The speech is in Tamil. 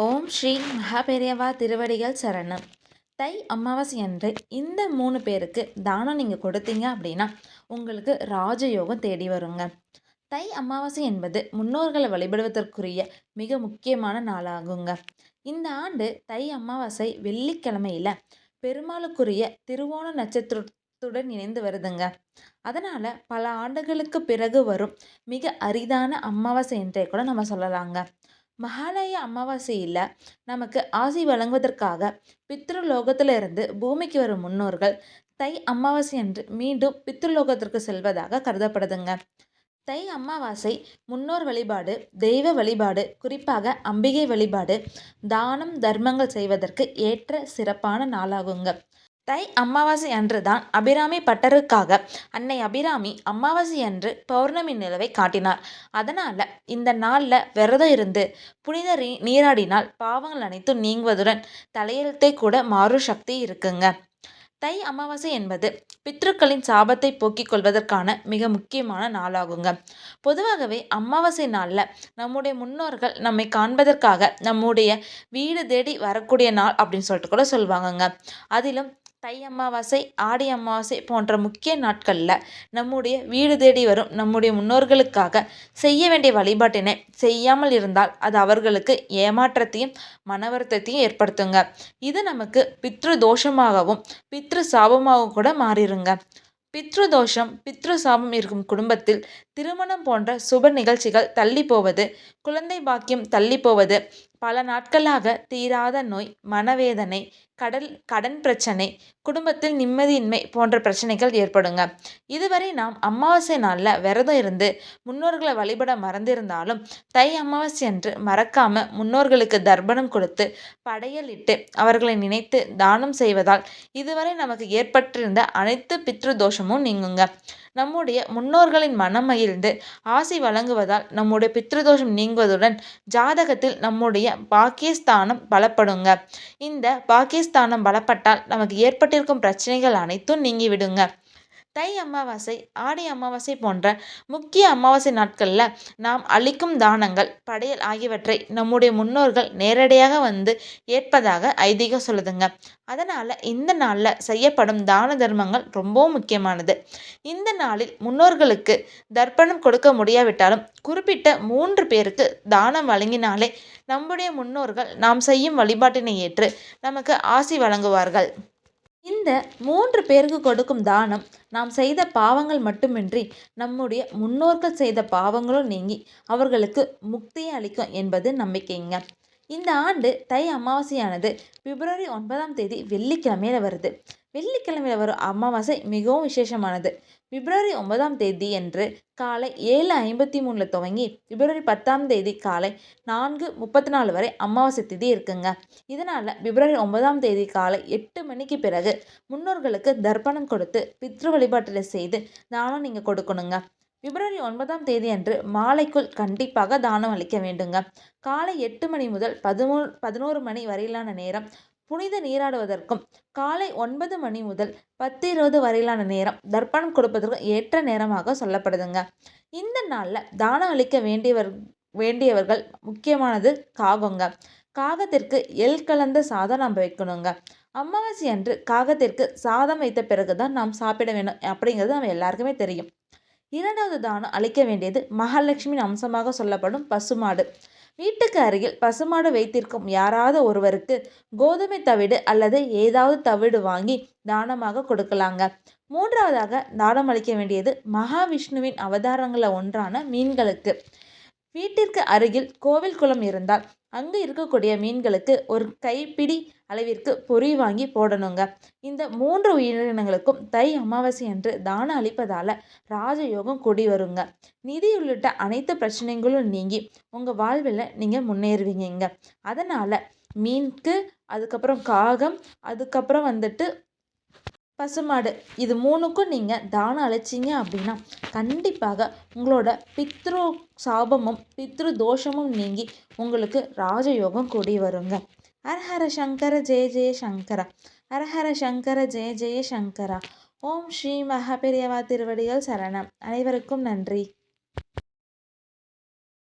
ஓம் ஸ்ரீ மகாபெரியவா திருவடிகள் சரணம். தை அமாவாசை அன்று இந்த மூணு பேருக்கு தானம் நீங்கள் கொடுத்தீங்க அப்படின்னா உங்களுக்கு ராஜயோகம் தேடி வருங்க. தை அமாவாசை என்பது முன்னோர்களை வழிபடுவதற்குரிய மிக முக்கியமான நாளாகுங்க. இந்த ஆண்டு தை அமாவாசை வெள்ளிக்கிழமையில் பெருமாளுக்குரிய திருவோண நட்சத்திரத்துடன் இணைந்து வருதுங்க. அதனால் பல ஆண்டுகளுக்கு பிறகு வரும் மிக அரிதான அமாவாசை என்றே கூட நம்ம சொல்லலாங்க. மகாலய அமாவாசையில் நமக்கு ஆசி வழங்குவதற்காக பித்ருலோகத்திலிருந்து பூமிக்கு வரும் முன்னோர்கள் தை அமாவாசை அன்று மீண்டும் பித்ருலோகத்திற்கு செல்வதாக கருதப்படுதுங்க. தை அமாவாசை முன்னோர் வழிபாடு தெய்வ வழிபாடு குறிப்பாக அம்பிகை வழிபாடு தானம் தர்மங்கள் செய்வதற்கு ஏற்ற சிறப்பான நாளாகுங்க. தை அமாவாசை அன்று தான் அபிராமி பட்டருக்காக அன்னை அபிராமி அமாவாசை அன்று பௌர்ணமி நிலவை காட்டினார். அதனால் இந்த நாளில் விரதம் இருந்து புனித நீராடினால் பாவங்கள் அனைத்தும் நீங்குவதுடன் தலையெழுத்தை கூட மாறும் சக்தி இருக்குங்க. தை அமாவாசை என்பது பித்ருக்களின் சாபத்தை போக்கிக் கொள்வதற்கான மிக முக்கியமான நாளாகுங்க. பொதுவாகவே அமாவாசை நாளில் நம்முடைய முன்னோர்கள் நம்மை காண்பதற்காக நம்முடைய வீடு தேடி வரக்கூடிய நாள் அப்படின்னு சொல்லிட்டு கூட சொல்லுவாங்கங்க அதிலும் தை அமாவாசை ஆடி அமாவாசை போன்ற முக்கிய நாட்களில் நம்முடைய வீடு தேடி வரும் நம்முடைய முன்னோர்களுக்காக செய்ய வேண்டிய வழிபாட்டினை செய்யாமல் இருந்தால் அது அவர்களுக்கு ஏமாற்றத்தையும் மன வருத்தத்தையும் ஏற்படுத்துங்க. இது நமக்கு பித்ரு தோஷமாகவும் பித்ரு சாபமாகவும் கூட மாறிடுங்க பித்ரு தோஷம் பித்ரு சாபம் இருக்கும் குடும்பத்தில் திருமணம் போன்ற சுப நிகழ்ச்சிகள் தள்ளி போவது குழந்தை பாக்கியம் தள்ளி போவது பல நாட்களாக தீராத நோய் மனவேதனை கடல் கடன் பிரச்சனை குடும்பத்தில் நிம்மதியின்மை போன்ற பிரச்சனைகள் ஏற்படுங்க. இதுவரை நாம் அமாவாசை நாளில் விரதம் இருந்து முன்னோர்களை வழிபட மறந்திருந்தாலும் தை அமாவாசை அன்று மறக்காம முன்னோர்களுக்கு தர்ப்பணம் கொடுத்து படையலிட்டு அவர்களை நினைத்து தானம் செய்வதால் இதுவரை நமக்கு ஏற்பட்டிருந்த அனைத்து பித்ரு தோஷமும் நீங்குங்க. நம்முடைய முன்னோர்களின் மனம் மகிழ்ந்து ஆசி வழங்குவதால் நம்முடைய பித்ருதோஷம் நீங்குவதுடன் ஜாதகத்தில் நம்முடைய பாக்கியஸ்தானம் பலப்படுங்க. இந்த பாக்கியஸ்தானம் பலப்பட்டால் நமக்கு ஏற்பட்டிருக்கும் பிரச்சனைகள் அனைத்தும் நீங்கிவிடுங்க. தை அமாவாசை ஆடி அமாவாசை போன்ற முக்கிய அமாவாசை நாட்களில் நாம் அளிக்கும் தானங்கள் படையல் ஆகியவற்றை நம்முடைய முன்னோர்கள் நேரடியாக வந்து ஏற்பதாக ஐதீகம் சொல்லுதுங்க. அதனால் இந்த நாளில் செய்யப்படும் தான தர்மங்கள் ரொம்பவும் முக்கியமானது. இந்த நாளில் முன்னோர்களுக்கு தர்ப்பணம் கொடுக்க முடியாவிட்டாலும் குறிப்பிட்ட மூன்று பேருக்கு தானம் வழங்கினாலே நம்முடைய முன்னோர்கள் நாம் செய்யும் வழிபாட்டினை ஏற்று நமக்கு ஆசி வழங்குவார்கள். இந்த மூன்று பேருக்கு கொடுக்கும் தானம் நாம் செய்த பாவங்கள் மட்டுமின்றி நம்முடைய முன்னோர்கள் செய்த பாவங்களும் நீங்கி அவர்களுக்கு முக்தியை அளிக்கும் என்பது நம்பிக்கைங்க. இந்த ஆண்டு தை அமாவாசையானது பிப்ரவரி ஒன்பதாம் தேதி வெள்ளிக்கிழமையில் வருது. வெள்ளிக்கிழமையில் வரும் அமாவாசை மிகவும் விசேஷமானது. பிப்ரவரி ஒன்பதாம் தேதி என்று காலை ஏழு ஐம்பத்தி மூணில் துவங்கி பிப்ரவரி பத்தாம் தேதி காலை நான்கு முப்பத்தி நாலு வரை அமாவாசை திதி இருக்குங்க. இதனால் பிப்ரவரி ஒன்பதாம் தேதி காலை எட்டு மணிக்கு பிறகு முன்னோர்களுக்கு தர்ப்பணம் கொடுத்து பித்ரு வழிபாட்டில் செய்து தானம் நீங்கள் கொடுக்கணுங்க. பிப்ரவரி ஒன்பதாம் தேதி அன்று மாலைக்குள் கண்டிப்பாக தானம் அளிக்க வேண்டுங்க. காலை எட்டு மணி முதல் பதிமூணு பதினோரு மணி வரையிலான நேரம் புனித நீராடுவதற்கும் காலை ஒன்பது மணி முதல் பத்து இருபது வரையிலான நேரம் தர்ப்பணம் கொடுப்பதற்கும் ஏற்ற நேரமாக சொல்லப்படுதுங்க. இந்த நாளில் தானம் அளிக்க வேண்டியவர் வேண்டியவர்கள் முக்கியமானது காகங்க. காகத்திற்கு எல் கலந்த சாதம் நம்ம வைக்கணுங்க. அமாவாசை அன்று காகத்திற்கு சாதம் வைத்த பிறகு தான் நாம் சாப்பிட வேணும் அப்படிங்கிறது நம்ம எல்லாருக்குமே தெரியும். இரண்டாவது தானம் அளிக்க வேண்டியது மகாலட்சுமியின் அம்சமாக சொல்லப்படும் பசுமாடு. வீட்டுக்கு அருகில் பசுமாடு வைத்திருக்கும் யாராவது ஒருவருக்கு கோதுமை தவிடு அல்லது ஏதாவது தவிடு வாங்கி தானமாக கொடுக்கலாங்க. மூன்றாவதாக தானம் அளிக்க வேண்டியது மகாவிஷ்ணுவின் அவதாரங்களில் ஒன்றான மீன்களுக்கு. வீட்டிற்கு அருகில் கோவில் குளம் இருந்தால் அங்கு இருக்கக்கூடிய மீன்களுக்கு ஒரு கைப்பிடி அளவிற்கு பொறி வாங்கி போடணுங்க. இந்த மூன்று உயிரினங்களுக்கும் தை அமாவாசை அன்று தானம் அளிப்பதால் ராஜயோகம் கூடி வருங்க. நிதி உள்ளிட்ட அனைத்து பிரச்சனைகளும் நீங்கி உங்கள் வாழ்வில் நீங்கள் முன்னேறுவீங்க அதனால் மீனுக்கு அதுக்கப்புறம் காகம் அதுக்கப்புறம் வந்துட்டு பசுமாடு. இது மூணுக்கும் நீங்கள் தானம் அழைச்சிங்க அப்படின்னா கண்டிப்பாக உங்களோட பித்ரு சாபமும் பித்ரு தோஷமும் நீங்கி உங்களுக்கு ராஜயோகம் கூடி வருங்க. ஹரஹர சங்கர ஜெய ஜெய சங்கரா. ஹரஹர சங்கர ஜெய ஜெய சங்கரா. ஓம் ஸ்ரீ மகாபெரியவா திருவடிகள் சரணம். அனைவருக்கும் நன்றி.